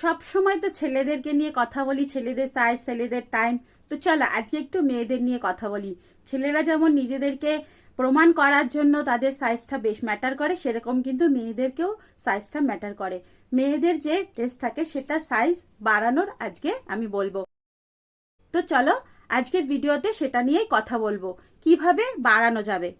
সব সময় তো ছেলেদেরকে নিয়ে কথা বলি, ছেলেদের সাইজ ছেলেদের টাইম তো চলো, আজকে একটু মেয়েদের নিয়ে কথা বলি। ছেলেরা যেমন নিজেদেরকে প্রমাণ করার জন্য তাদের সাইজটা বেশ ম্যাটার করে, সেরকম কিন্তু মেয়েদেরকেও সাইজটা ম্যাটার করে। মেয়েদের যে ড্রেস থাকে, সেটা সাইজ বাড়ানোর আজকে আমি বলব। তো চলো, আজকের ভিডিওতে সেটা নিয়েই কথা বলব। কীভাবে বাড়ানো যাবে?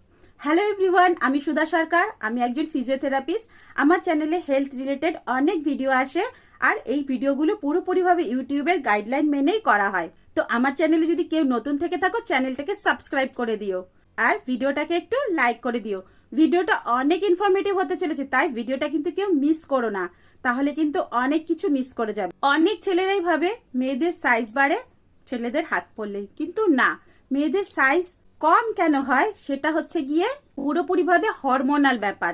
হ্যালো এভরিওয়ান আমি সুধা সরকার, আমি একজন ফিজিওথেরাপিস্ট আমার চ্যানেলে হেলথ রিলেটেড অনেক ভিডিও আসে। আর এই ভিডিওগুলো পুরোপুরিভাবে ইউটিউবের গাইডলাইন মেনেই করা হয়। তো আমার চ্যানেলে যদি কেউ নতুন থেকে থাকো, চ্যানেলটাকে সাবস্ক্রাইব করে দিও। আর ভিডিওটাকে একটু লাইক করে দিও। ভিডিওটা অনেক ইনফরমেটিভ হতে চলেছে, তাই ভিডিওটা কিন্তু কেউ মিস করো না। তাহলে কিন্তু অনেক কিছু মিস করে যাবে। অনেক ছেলেরাই ভাবে মেয়েদের সাইজ বাড়ে, ছেলেদের হাত পড়লেই কিন্তু না, মেয়েদের সাইজ কম কেন হয় সেটা হচ্ছে গিয়ে পুরোপুরিভাবে হরমোনাল ব্যাপার।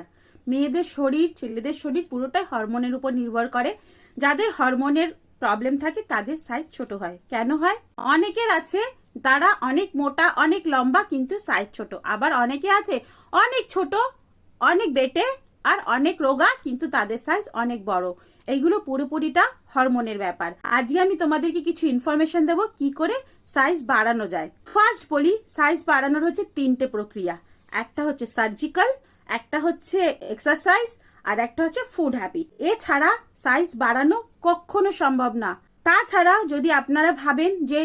মেয়েদের শরীর, ছেলেদের শরীর পুরোটাই হরমোনের উপর নির্ভর করে। যাদের হরমোনের প্রবলেম থাকে তাদের সাইজ ছোট হয়। কেন হয়? অনেকের আছে, তারা অনেক মোটা, অনেক লম্বা, কিন্তু সাইজ ছোট। আবার অনেকে আছে, অনেক ছোট, অনেক বেটে আর অনেক রোগা, কিন্তু তাদের সাইজ অনেক বড়। এইগুলো পুরোপুরিটা হরমোনের ব্যাপার। আজকে আমি তোমাদেরকে কিছু ইনফরমেশন দেবো কি করে সাইজ বাড়ানো যায়। ফার্স্ট বলি সাইজ বাড়ানোর হচ্ছে তিনটে প্রক্রিয়া। একটা হচ্ছে সার্জিক্যাল একটা হচ্ছে এক্সারসাইজ আর একটা হচ্ছে ফুড হ্যাবিট এছাড়া সাইজ বাড়ানো কখনো সম্ভব না। তাছাড়া যদি আপনারা ভাবেন যে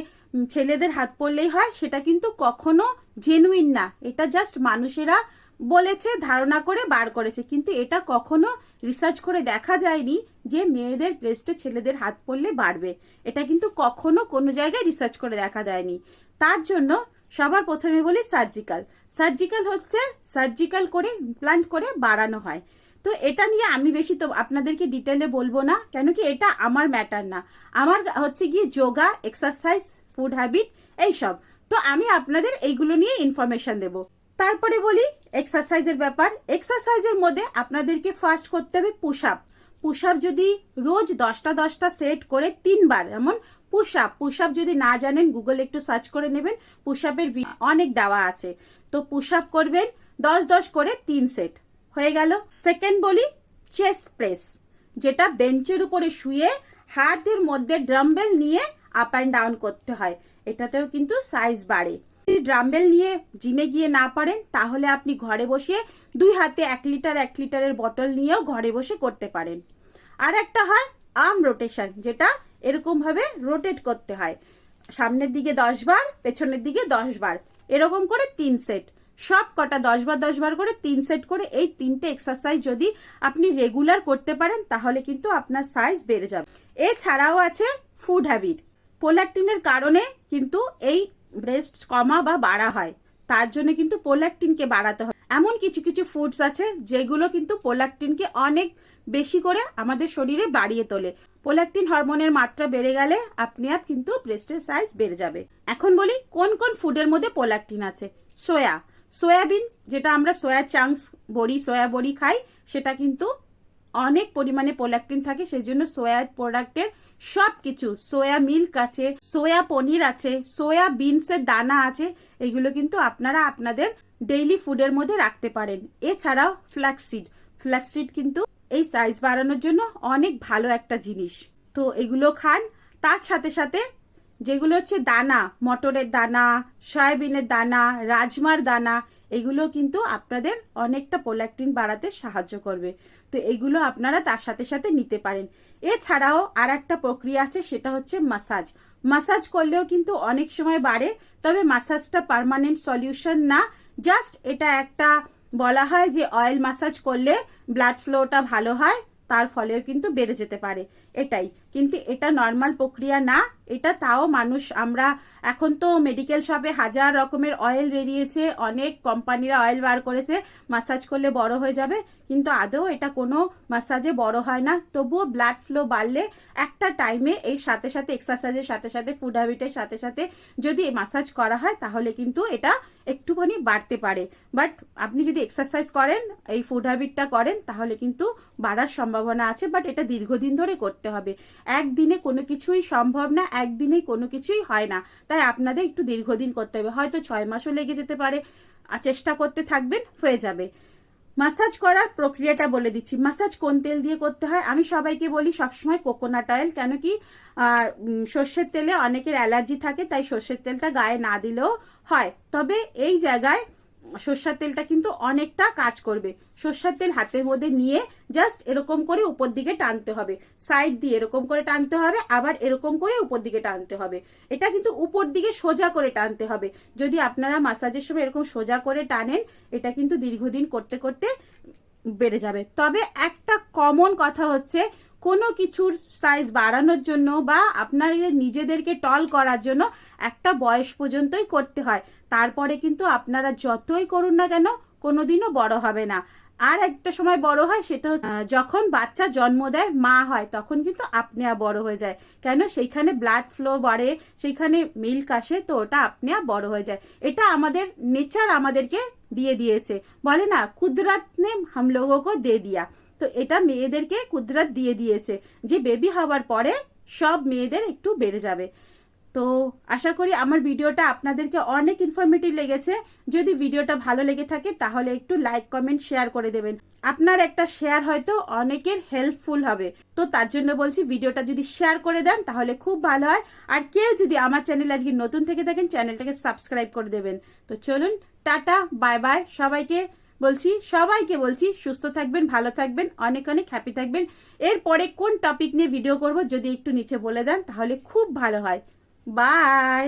ছেলেদের হাত পড়লেই হয়, সেটা কিন্তু কখনো জেনুইন না। এটা জাস্ট মানুষেরা বলেছে, ধারণা করে বার করেছে। কিন্তু এটা কখনো রিসার্চ করে দেখা যায়নি যে মেয়েদের ব্রেস্টে ছেলেদের হাত পড়লে বাড়বে। এটা কিন্তু কখনো কোনো জায়গায় রিসার্চ করে দেখা যায়নি। তার জন্য সবার প্রথমে বলি সার্জিক্যাল সার্জিক্যাল হচ্ছে সার্জিক্যাল করে ইমপ্লান্ট করে বাড়ানো হয়। তো এটা নিয়ে আমি বেশি তো আপনাদেরকে ডিটেলে বলব না কেন কি এটা আমার ম্যাটার না। আমার হচ্ছে গিয়ে যোগা এক্সারসাইজ ফুড হ্যাবিট এইসব। তো আমি আপনাদের এইগুলো নিয়ে ইনফরমেশন দেব। তারপরে বলি এক্সারসাইজের ব্যাপার। এক্সারসাইজের মধ্যে আপনাদেরকে ফার্স্ট করতে হবে পুশ আপ পুশ আপ যদি রোজ দশটা দশটা সেট করে তিনবার, এমন পুশ আপ পুশ আপ যদি না জানেন গুগল একটু সার্চ করে নেবেন। পুশ আপের অনেক দেওয়া আছে। তো পুশ আপ করবেন, দশ দশ করে তিন সেট হয়ে গেল। সেকেন্ড বলি চেস্ট প্রেস যেটা বেঞ্চের উপরে শুয়ে হাতের মধ্যে ড্রাম্বেল নিয়ে আপ অ্যান্ড ডাউন করতে হয়। এটাতেও কিন্তু সাইজ বাড়ে। ড্রাম্বেল নিয়ে জিমে গিয়ে না পারেন, তাহলে আপনি ঘরে বসে দুই হাতে এক লিটার এক লিটারের বটল নিয়েও ঘরে বসে করতে পারেন। আর একটা হয় আর্ম রোটেশন যেটা এরকম ভাবে রোটেট করতে হয়। সামনের দিকে দশ বার, পেছনের দিকে দশ বার, এরকম করে তিন সেট সব কটা দশ বার দশ বার করে তিন সেট করে এই তিনটে এক্সারসাইজ যদি আপনি রেগুলার করতে পারেন, তাহলে কিন্তু আপনার সাইজ বেড়ে যাবে। এছাড়াও আছে ফুড হ্যাবিট পোল্যাকটিনের কারণে কিন্তু এই ব্রেস্ট কমা বা বাড়া হয়। তার জন্য কিন্তু পোল্যাকটিনকে বাড়াতে হয়। এমন কিছু কিছু ফুডস আছে যেগুলো কিন্তু পোল্যাকটিনকে অনেক বেশি করে আমাদের শরীরে বাড়িয়ে তোলে। পোল্যাকটিন হরমোনের মাত্রা বেড়ে গেলে আপনি আপ কিন্তু ব্রেস্টের সাইজ বেড়ে যাবে। এখন বলি কোন কোন ফুডের মধ্যে পোল্যাকটিন আছে? সোয়া সয়াবিন, যেটা আমরা সয়া চাংস বড়ি, সয়া বড়ি খাই, সেটা কিন্তু অনেক পরিমাণে পোল্যাকটিন থাকে সেই জন্য সোয়া প্রোডাক্টের সব কিছু সোয়া মিল্ক আছে, সোয়া পনির আছে, সোয়া বিনসের দানা আছে, এগুলো কিন্তু আপনারা আপনাদের ডেইলি ফুডের মধ্যে রাখতে পারেন। এছাড়াও ফ্ল্যাক্সিড ফ্ল্যাক্সিড কিন্তু এই সাইজ বাড়ানোর জন্য অনেক ভালো একটা জিনিস। তো এগুলো খান, তার সাথে সাথে যেগুলো হচ্ছে দানা, মটরের দানা, সয়াবিনের দানা, রাজমার দানা, এগুলো কিন্তু আপনাদের অনেকটা পোল্যাকটিন বাড়াতে সাহায্য করবে। তো এগুলো আপনারা তার সাথে সাথে নিতে পারেন। এছাড়াও আর একটা প্রক্রিয়া আছে, সেটা হচ্ছে মাসাজ মাসাজ করলেও কিন্তু অনেক সময় বাড়ে, তবে মাসাজটা পার্মানেন্ট সলিউশন না। জাস্ট এটা একটা বলা হয় যে অয়েল মাসাজ করলে ব্লাড ফ্লোটা ভালো হয়, তার ফলেও কিন্তু বেড়ে যেতে পারে। এটাই। কিন্তু এটা নর্মাল প্রক্রিয়া না, এটা তাও মানুষ, আমরা এখন তো মেডিকেল শপে হাজার রকমের অয়েল বেরিয়েছে, অনেক কোম্পানিরা অয়েল বার করেছে মাসাজ করলে বড় হয়ে যাবে, কিন্তু আদৌ এটা কোনো মাসাজে বড় হয় না। তবুও ব্লাড ফ্লো বাড়লে একটা টাইমে এর সাথে সাথে এক্সারসাইজের সাথে সাথে ফুড হ্যাবিটের সাথে সাথে যদি মাসাজ করা হয়, তাহলে কিন্তু এটা একটুখানি বাড়তে পারে। বাট আপনি যদি এক্সারসাইজ করেন, এই ফুড হ্যাবিটটা করেন, তাহলে কিন্তু বাড়ার সম্ভাবনা আছে বাট এটা দীর্ঘদিন ধরে করতে হবে। একদিনে কোনো কিছুই সম্ভব না একদিনে কোনো কিছুই হয় না। তাই আপনাদের একটু দীর্ঘদিন করতে হবে। হয়তো ছয় মাসও লেগে যেতে পারে আর চেষ্টা করতে থাকবেন হয়ে যাবে। মাসাজ করার প্রক্রিয়াটা বলে দিচ্ছি। মাসাজ কোন তেল দিয়ে করতে হয়? আমি সবাইকে বলি সবসময় কোকোনাট অয়েল কেন কি আর, সর্ষের তেলে অনেকের অ্যালার্জি থাকে তাই সর্ষের তেলটা গায়ে না দিলেও হয়। তবে এই জায়গায় সর্ষের তেলটা কিন্তু অনেকটা কাজ করবে। সর্ষের তেল হাতের মধ্যে নিয়ে জাস্ট এরকম করে উপর দিকে টানতে হবে। সাইড দিয়ে এরকম করে টানতে হবে, আবার এরকম করে উপর দিকে টানতে হবে। এটা কিন্তু উপর দিকে সোজা করে টানতে হবে। যদি আপনারা মাসাজের সময় এরকম সোজা করে টানেন, এটা কিন্তু দীর্ঘদিন করতে করতে বেড়ে যাবে। তবে একটা কমন কথা হচ্ছে কোনো কিছুর সাইজ বাড়ানোর জন্য বা আপনাদের নিজেদেরকে টল করার জন্য একটা বয়স পর্যন্তই করতে হয়। তারপরে কিন্তু আপনারা যতই করুন না কেন, কোনোদিনও বড় হবে না। আর একটা সময় বড় হয়, সেটা যখন বাচ্চা জন্ম দেয়, মা হয়, তখন কিন্তু আপনি বড় হয়ে যায়। কেন? সেইখানে ব্লাড ফ্লো বাড়ে, সেইখানে মিল্ক আসে, তো ওটা আপনি বড় হয়ে যায়। এটা আমাদের নেচার আমাদেরকে দিয়ে দিয়েছে। বলে না কুদরত নে হাম লোগো কো দে দিয়া। তো এটা মেয়েদেরকে কুদরত দিয়ে দিয়েছে। যে বেবি হওয়ার পরে সব মেয়েদের একটু বেড়ে যাবে। তো আশা করি আমার ভিডিওটা আপনাদেরকে অনেক ইনফরমেটিভ লেগেছে। যদি ভিডিওটা ভালো লেগে থাকে তাহলে একটু লাইক কমেন্ট শেয়ার করে দেবেন। আপনার একটা শেয়ার হয়তো অনেকের হেল্পফুল হবে। তো তার জন্য বলছি ভিডিওটা যদি শেয়ার করে দেন তাহলে খুব ভালো হয়। আর কেউ যদি আমার চ্যানেল আজকে নতুন থেকে থাকেন চ্যানেলটাকে সাবস্ক্রাইব করে দেবেন। তো চলুন, টাটা বাই বাই সবাইকে বলছি, সবাইকে বলছি, সুস্থ থাকবেন, ভালো থাকবেন, অনেক অনেক হ্যাপি থাকবেন। এরপরে কোন টপিক নিয়ে ভিডিও করব, যদি একটু নিচে বলে দেন, তাহলে খুব ভালো হয়। বাই